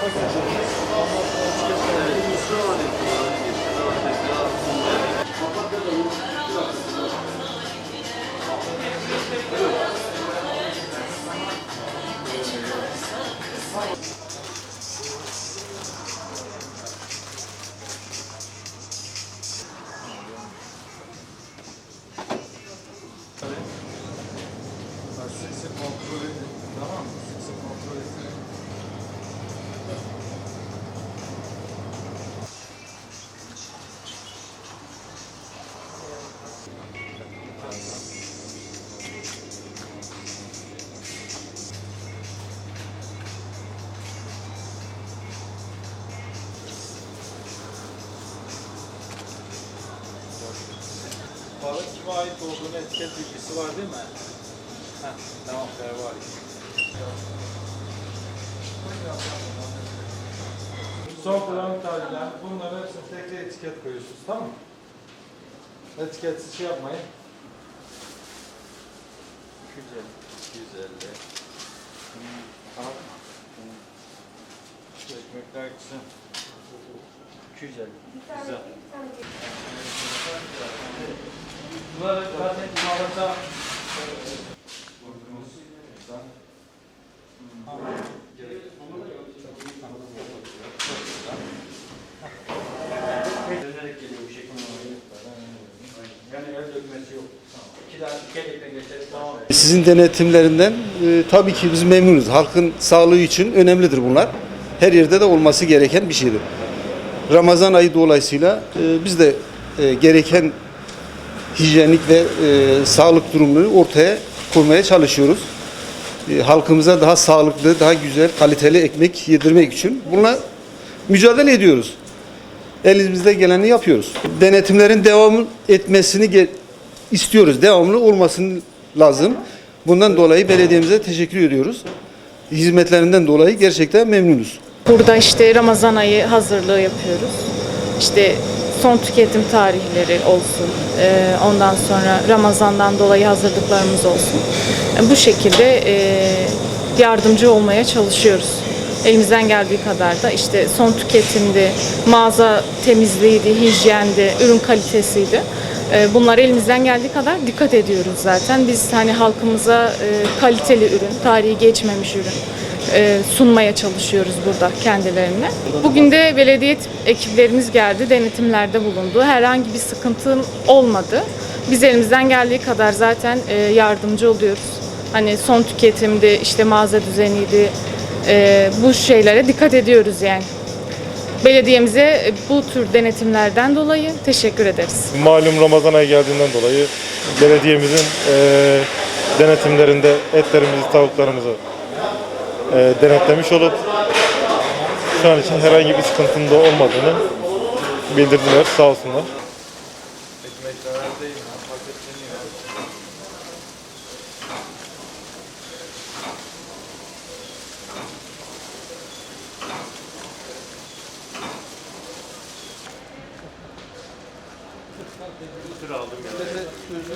Sık balık kime ait olduğunu etiket bilgisi var değil mi? Heh, tamam, var. Sofralarım tarihler, bunların hepsini tek tek etiket koyuyorsunuz, tamam mı? Etiketsiz şey yapmayın. 250. 250. Hmm. Tamam mı? Hmm. Ekmekler kısa. 250. Sizin denetimlerinden e, tabii ki biz memnunuz. Halkın sağlığı için önemlidir bunlar. Her yerde de olması gereken bir şeydir. Ramazan ayı dolayısıyla e, biz de e, gereken hijyenik ve e, sağlık durumunu ortaya koymaya çalışıyoruz. E, halkımıza daha sağlıklı, daha güzel, kaliteli ekmek yedirmek için bununla mücadele ediyoruz. Elimizde geleni yapıyoruz. Denetimlerin devam etmesini istiyoruz. Devamlı olmasını lazım. Bundan dolayı belediyemize teşekkür ediyoruz. Hizmetlerinden dolayı gerçekten memnunuz. Burada işte Ramazan ayı hazırlığı yapıyoruz. İşte son tüketim tarihleri olsun. Ee, Ondan sonra Ramazan'dan dolayı hazırlıklarımız olsun. E, Bu şekilde e, yardımcı olmaya çalışıyoruz. Elimizden geldiği kadar da işte son tüketimdi, mağaza temizliğiydi, hijyendi, ürün kalitesiydi. E, Bunlara elimizden geldiği kadar dikkat ediyoruz zaten. Biz hani halkımıza e, kaliteli ürün, tarihi geçmemiş ürün e, sunmaya çalışıyoruz burada kendilerine. Bugün de belediye ekiplerimiz geldi, denetimlerde bulundu. Herhangi bir sıkıntı olmadı. Biz elimizden geldiği kadar zaten e, yardımcı oluyoruz. Hani son tüketimdi, işte mağaza düzeniydi, e, bu şeylere dikkat ediyoruz yani. Belediyemize e, bu tür denetimlerden dolayı teşekkür ederiz. Malum Ramazan ayı geldiğinden dolayı belediyemizin denetimlerinde etlerimizi, tavuklarımızı e, denetlemiş olup şu an için herhangi bir sıkıntının da olmadığını bildirdiler sağ olsunlar. Sözü